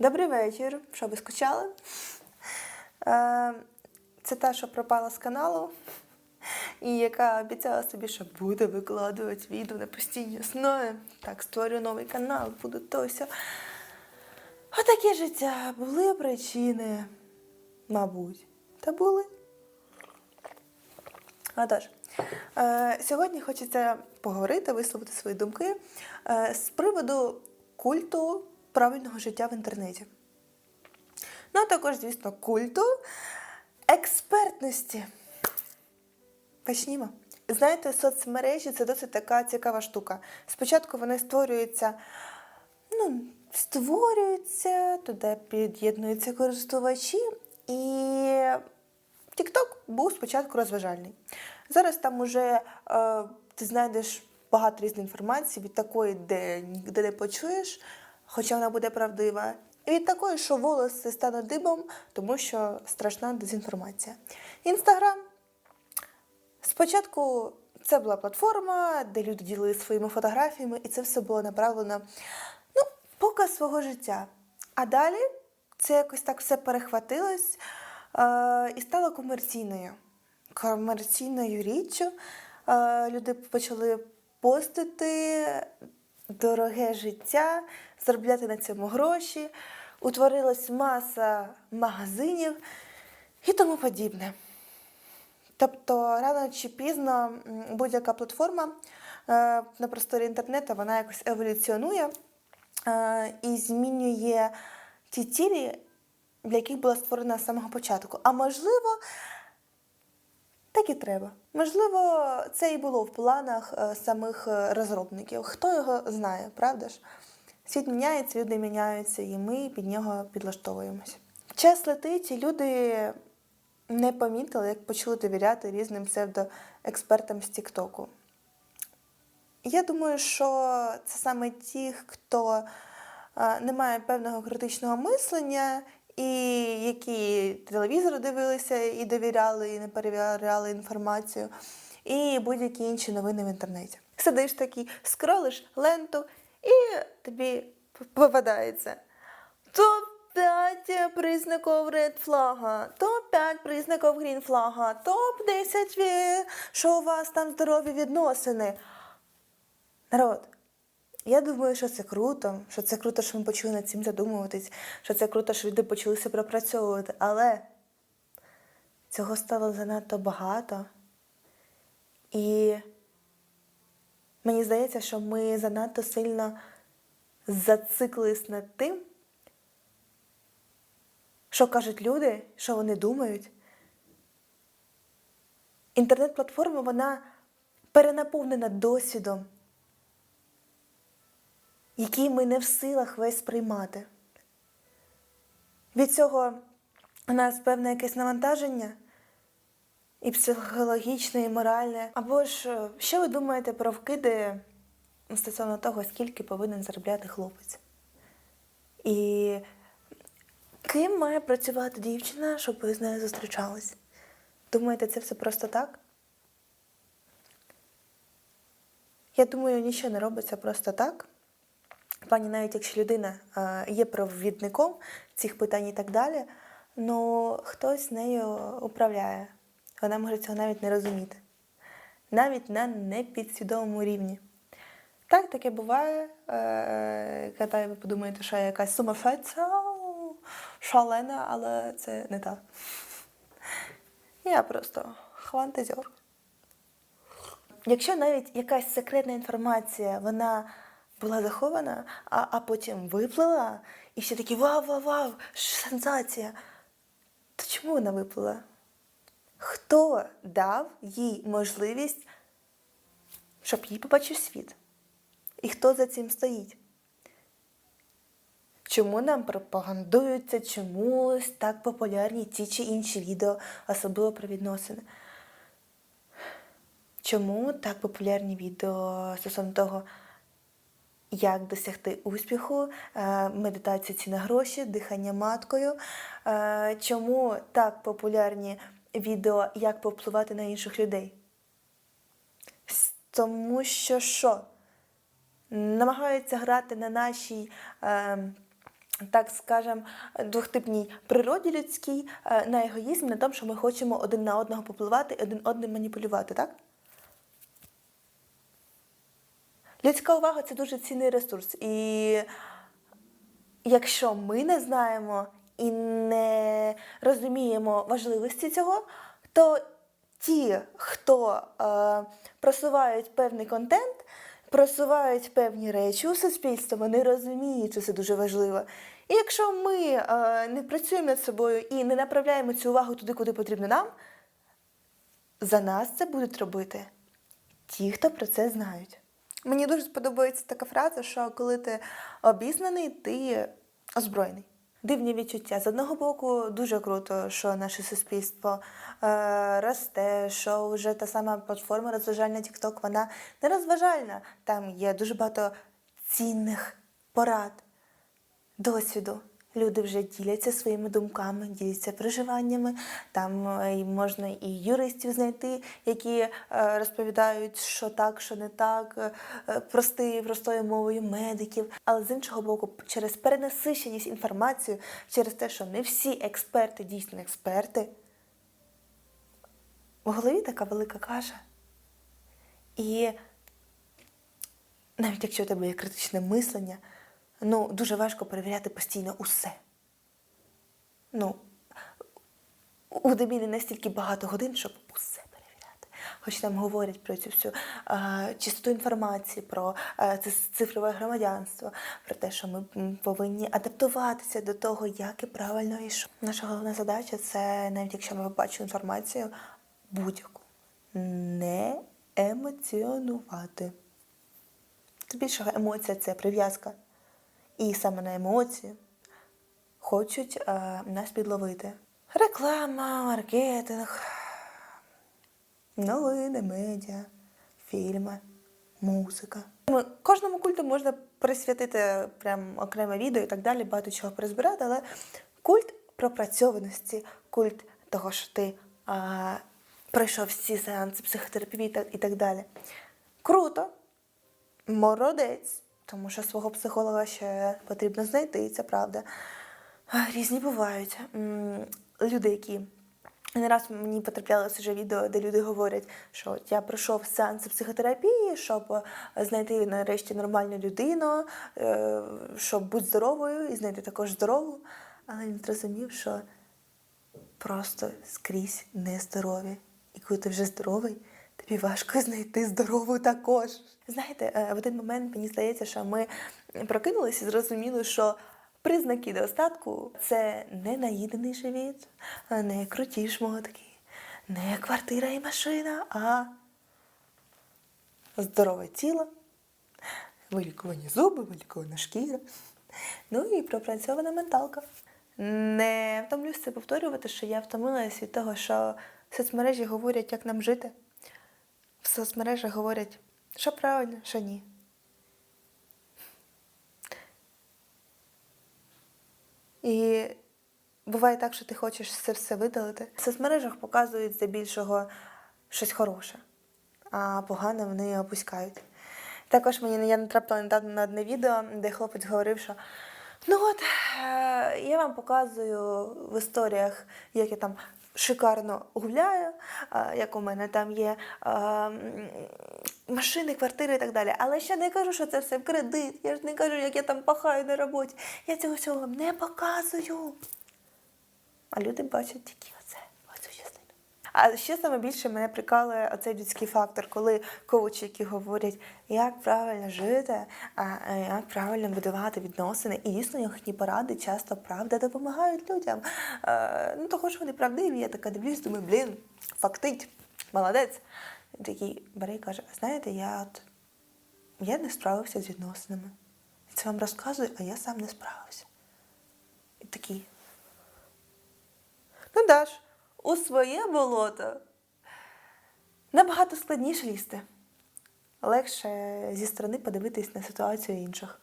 Добрий вечір. Що ви скучали? Е, Це та, що пропала з каналу, і яка обіцяла собі, що буде викладувати відео на постійній основі. Так, створю новий канал, буду тося. Отаке життя. Були причини, мабуть. Та були. Отож, е, сьогодні хочеться поговорити, висловити свої думки е, з приводу культу правильного життя в інтернеті. Ну, а також, звісно, культу експертності. Почнімо. Знаєте, соцмережі це досить така цікава штука. Спочатку вони створюються, ну, створюються, туди під'єднуються користувачі, і TikTok був спочатку розважальний. Зараз там уже е, ти знайдеш багато різної інформації від такої, де ніде не почуєш, хоча вона буде правдива. І від такої, що волоси стануть дибом, тому що страшна дезінформація. Інстаграм. Спочатку це була платформа, де люди ділилися своїми фотографіями, і це все було направлено ну, показ свого життя. А далі це якось так все перехватилось е, і стало комерційною. Комерційною річчю. Е, люди почали постити дороге життя, заробляти на цьому гроші, утворилась маса магазинів і тому подібне. Тобто рано чи пізно будь-яка платформа е, на просторі інтернету вона якось еволюціонує е, і змінює ті цілі, для яких була створена з самого початку. А можливо, так і треба. Можливо, це і було в планах е, самих розробників. Хто його знає, правда ж? Світ міняється, люди міняються, і ми під нього підлаштовуємося. Час летить, і люди не помітили, як почали довіряти різним псевдоекспертам з Тіктоку. Я думаю, що це саме ті, хто не має певного критичного мислення, і які телевізор дивилися і довіряли, і не перевіряли інформацію, і будь-які інші новини в інтернеті. Сидиш такий, скролиш ленту, і тобі попадається. Топ-5 признаків редфлага, топ-5 признаків грінфлага, топ-10, що у вас там здорові відносини. Народ, я думаю, що це круто, що це круто, що ми почали над цим задумуватись, що це круто, що люди почали це пропрацьовувати, але цього стало занадто багато. І мені здається, що ми занадто сильно зациклились над тим, що кажуть люди, що вони думають. Інтернет-платформа вона перенаповнена досвідом, який ми не в силах весь сприймати. Від цього у нас певне якесь навантаження і психологічне, і моральне. Або ж е, що ви думаєте про вкиди стосовно того, скільки повинен заробляти хлопець? І ким має працювати дівчина, щоб ви з нею зустрічались? Думаєте, це все просто так? Я думаю, нічого не робиться просто так. В плані, навіть якщо людина е, є провідником цих питань і так далі, ну хтось нею управляє. Вона може цього навіть не розуміти. Навіть на непідсвідомому рівні. Так, таке буває. Е, Коли ви подумаєте, що я якась сумасшедша, шалена, але це не так. Я просто фантазер. Якщо навіть якась секретна інформація, вона була захована, а, а потім виплила, і всі такі вау, вау, вау, сенсація. То чому вона виплила? Хто дав їй можливість, щоб їй побачив світ? І хто за цим стоїть? Чому нам пропагандуються чомусь так популярні ті чи інші відео, особливо про відносини? Чому так популярні відео стосовно того, як досягти успіху, е, медитація ці на гроші, дихання маткою? Е, Чому так популярні відео, як повпливати на інших людей? Тому що що? Намагаються грати на нашій. Е, так скажем, двохтипній природі людській, е, на егоїзм, на тому, що ми хочемо один на одного попливати, один одним маніпулювати, так? Людська увага це дуже цінний ресурс. І якщо ми не знаємо і не розуміємо важливості цього, то ті, хто е, просувають певний контент, просувають певні речі у суспільство, вони розуміють, що це дуже важливо. І якщо ми е, не працюємо над собою і не направляємо цю увагу туди, куди потрібно нам, за нас це будуть робити ті, хто про це знають. Мені дуже сподобається така фраза, що коли ти обізнаний, ти озброєний. Дивні відчуття. З одного боку, дуже круто, що наше суспільство е, росте, що вже та сама платформа розважальна TikTok, вона не розважальна. Там є дуже багато цінних порад, досвіду. Люди вже діляться своїми думками, діляться переживаннями. Там е, можна і юристів знайти, які е, розповідають, що так, що не так, е, прости, простою мовою медиків. Але з іншого боку, через перенасиченість інформацією, через те, що не всі експерти дійсно експерти, в голові така велика каша. І навіть якщо у тебе є критичне мислення, ну дуже важко перевіряти постійно усе. Ну, у Демі не настільки багато годин, щоб усе перевіряти. Хоч там говорять про цю всю е, чистоту інформації, про е, це цифрове громадянство, про те, що ми повинні адаптуватися до того, як і правильно і що. Наша головна задача це, навіть якщо ми бачимо інформацію, будь-яку, не емоціонувати. Тим більше емоція це прив'язка. І саме на емоції хочуть е, нас підловити. Реклама, маркетинг, новини, медіа, фільми, музика. Кожному культу можна присвятити прям окреме відео і так далі, багато чого перезбирати, але культ пропрацьованості, культ того, що ти а, пройшов всі сеанси психотерапії і так далі. Круто, Молодець, тому що свого психолога ще потрібно знайти, і це правда. Різні бувають. Люди, які не раз мені потраплялося вже відео, де люди говорять, що я пройшов сеанси психотерапії, щоб е, знайти нарешті нормальну людину, е, щоб бути здоровою і знайти також здорову. Але він зрозумів, що просто скрізь нездорові. І коли ти вже здоровий, тобі важко знайти здорову також. Знаєте, е, в один момент мені здається, що ми прокинулися і зрозуміли, що признаки достатку це не наїдений живіт, не круті шмотки, не квартира і машина, а здорове тіло, вилікувані зуби, вилікована шкіра, ну і пропрацьована менталка. Не втомлюсь це повторювати, що я втомилась від того, що соцмережі говорять, як нам жити. В соцмережах говорять, що правильно, що ні. І буває так, що ти хочеш це все видалити. В соцмережах показують здебільшого щось хороше, а погане вони опускають. Також мені я натрапила недавно на одне відео, де хлопець говорив, що ну от е, я вам показую в історіях, як я там шикарно гуляю, е, як у мене там є е, машини, квартири і так далі. Але ще не кажу, що це все в кредит. Я ж не кажу, як я там пахаю на роботі. Я цього всього вам не показую. А люди бачать тільки оце, оцю частину. А ще саме більше мене прикалує оцей людський фактор, коли коучі, які говорять, як правильно жити, а як правильно будувати відносини. І дійсно їхні поради часто правда допомагають людям. Е, ну, того ж вони правдиві. Я така дивлюсь, думаю, блін, фактить, молодець. Такий бере і каже: а знаєте, я от я не справився з відносинами. І це вам розказую, а я сам не справився. І такий. Ну, Даш, у своє болото набагато складніше лізти. Легше зі сторони подивитись на ситуацію інших.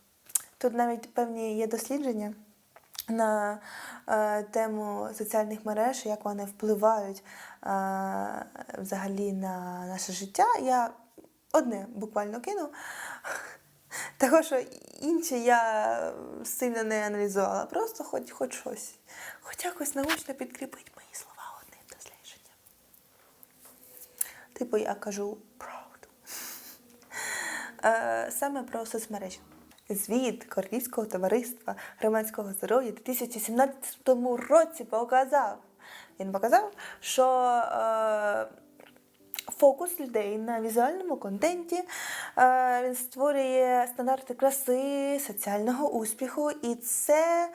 Тут навіть певні є дослідження на е, тему соціальних мереж, як вони впливають е, взагалі на наше життя. Я одне буквально кину. Того, що інші я сильно не аналізувала. Просто хоч, хоч щось. Хоч якось научно підкріпить мої слова одним дослідженням. Типу, я кажу правду. Е, Саме про соцмережі. Звіт Королівського товариства громадського здоров'я у 2017 році показав. Він показав, що е, фокус людей на візуальному контенті. Е, Він створює стандарти краси, соціального успіху, і це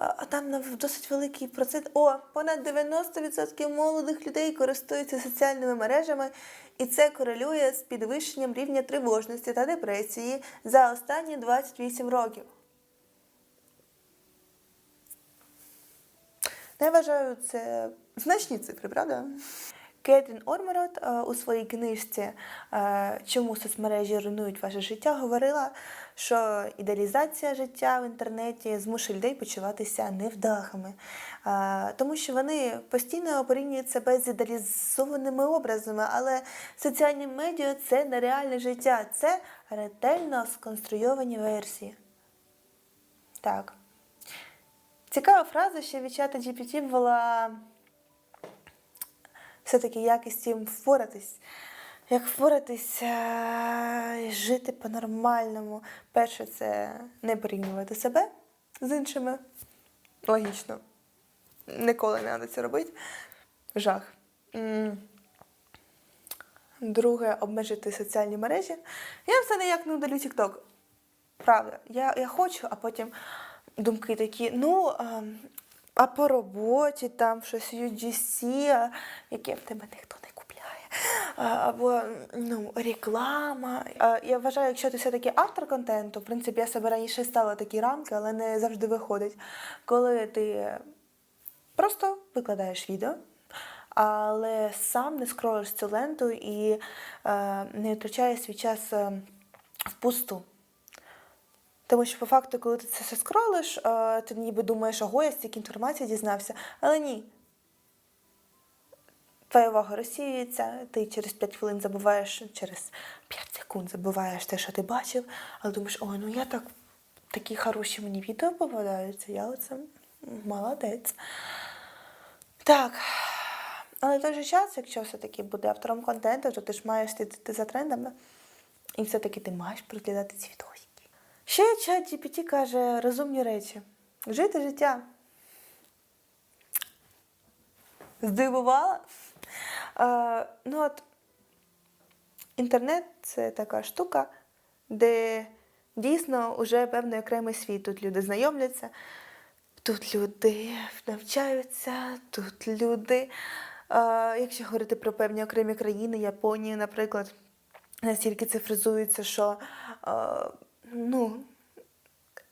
е, там досить великий процент. О, понад 90% молодих людей користуються соціальними мережами, і це корелює з підвищенням рівня тривожності та депресії за останні 28 років. Не вважаю, це значні цифри, правда? Кетрін Орморот е, у своїй книжці е, Чому соцмережі руйнують ваше життя говорила, що ідеалізація життя в інтернеті змушує людей почуватися невдахами, Е, тому що вони постійно порівнюють себе з ідеалізованими образами, але соціальні медіа це нереальне життя, це ретельно сконструйовані версії. Так. Цікава фраза, що від чата GPT була все-таки як із впоратись. Як впоратись е, і жити по-нормальному. Перше, це не порівнювати себе з іншими. Логічно. Ніколи не треба це робити. Жах. Друге, обмежити соціальні мережі. Я все ніяк не удалю TikTok. Правда, я, я хочу, а потім думки такі, ну, а, по роботі там щось UGC, яке в тебе ніхто не купляє. Або ну, реклама. Я вважаю, якщо ти все-таки автор контенту, в принципі, я себе раніше ставила такі рамки, але не завжди виходить. Коли ти просто викладаєш відео, але сам не скролиш цю ленту і не втрачаєш свій час впусту. Тому що по факту, коли ти це все скролиш, е, ти ніби думаєш, ого, я стільки інформації дізнався. Але ні. Твоя увага розсіюється, ти через 5 хвилин забуваєш, через 5 секунд забуваєш те, що ти бачив, але думаєш, ой, ну я так такі хороші мені відео попадаються, я оце молодець. Так. Але в той же час, якщо все-таки буде автором контенту, то ти ж маєш слідити за трендами. І все-таки ти маєш проглядати ці відосики. Ще чат GPT каже розумні речі. Жити життя. Здивувала? А, ну от, інтернет це така штука, де дійсно вже певний окремий світ. Тут люди знайомляться, тут люди навчаються, тут люди, а, якщо говорити про певні окремі країни, Японія, наприклад, настільки цифризується, що а, ну,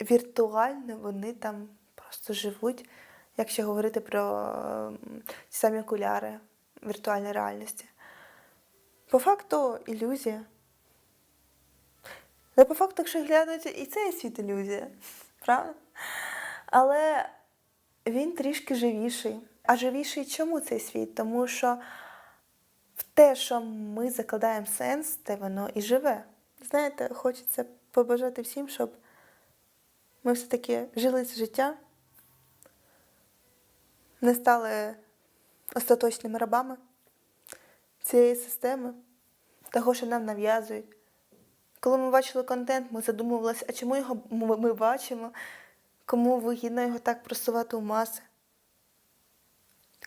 віртуально вони там просто живуть, якщо говорити про ті самі окуляри віртуальної реальності. По факту ілюзія. Але по факту, якщо глянути, і цей світ ілюзія, правда? Але він трішки живіший. А живіший чому цей світ? Тому що в те, що ми закладаємо сенс, те воно і живе. Знаєте, хочеться побажати всім, щоб ми все-таки жили це життя, не стали остаточними рабами цієї системи, того, що нам нав'язують. Коли ми бачили контент, ми задумувалися, а чому його ми бачимо, кому вигідно його так просувати у маси.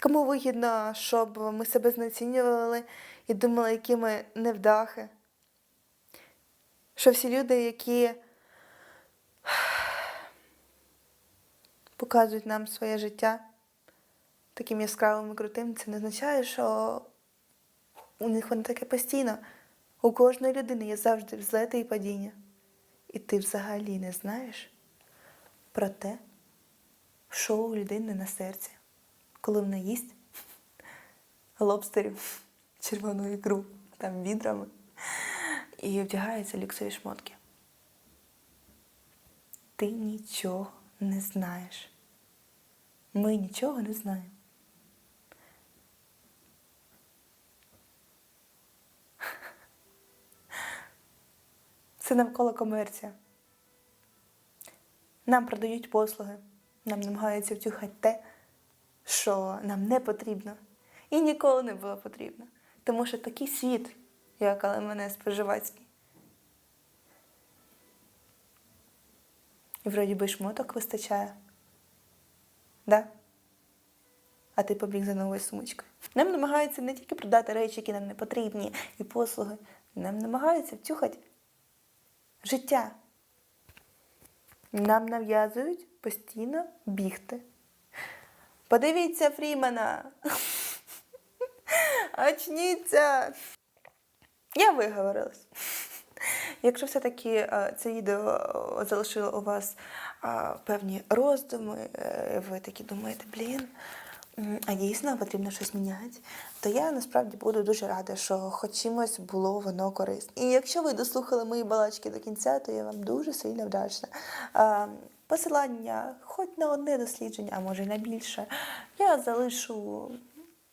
Кому вигідно, щоб ми себе знецінювали і думали, які ми невдахи. Що всі люди, які показують нам своє життя таким яскравим і крутим, це не означає, що у них воно таке постійно. У кожної людини є завжди взлети і падіння. І ти взагалі не знаєш про те, що у людини на серці, коли вона їсть лобстерів, червону ікру, там відрами і вдягається люксові шмотки. Ти нічого не знаєш. Ми нічого не знаємо. Це навколо комерція. Нам продають послуги, нам намагаються втюхати те, що нам не потрібно і ніколи не було потрібно. Тому що такий світ, як але мене споживацький. І вроді би шмоток вистачає. Да? А ти побіг за новою сумочкою. Нам намагаються не тільки продати речі, які нам не потрібні, і послуги. Нам намагаються втюхати життя. Нам нав'язують постійно бігти. Подивіться Фрімена. Очніться. Я виговорилась. Якщо все-таки е, це відео е, залишило у вас е, певні роздуми, ви такі думаєте, блін, а дійсно потрібно щось міняти, то я насправді буду дуже рада, що хоч чимось було воно корисне. І якщо ви дослухали мої балачки до кінця, то я вам дуже сильно вдячна. Посилання хоч на одне дослідження, а може й на більше, я залишу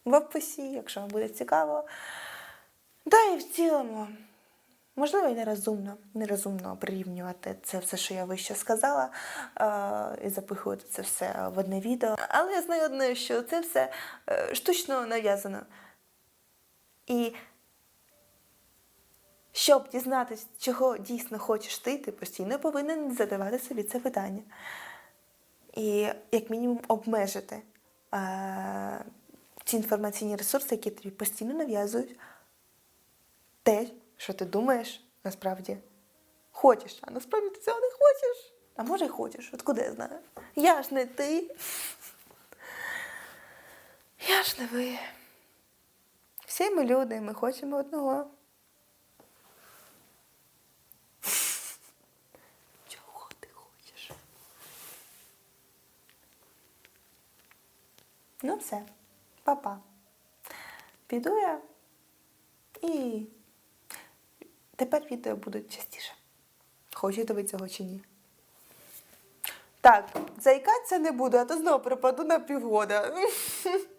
в описі, якщо вам буде цікаво. Да, і в цілому, можливо, і нерозумно, нерозумно прирівнювати це все, що я вище сказала, е, і запихувати це все в одне відео. Але я знаю одне, що це все е, штучно нав'язано. І щоб дізнатися, чого дійсно хочеш ти, ти постійно повинен задавати собі це питання. І як мінімум обмежити е, ці інформаційні ресурси, які тобі постійно нав'язують те, що ти думаєш, насправді хочеш, а насправді ти цього не хочеш. А може хочеш, от куди я знаю? Я ж не ти. Я ж не ви. Всі ми люди, ми хочемо одного. Чого ти хочеш? Ну все, па-па. Піду я і тепер відео будуть частіше. Хочете ви цього чи ні? Так, заїкатися не буду, а то знову пропаду на півгода.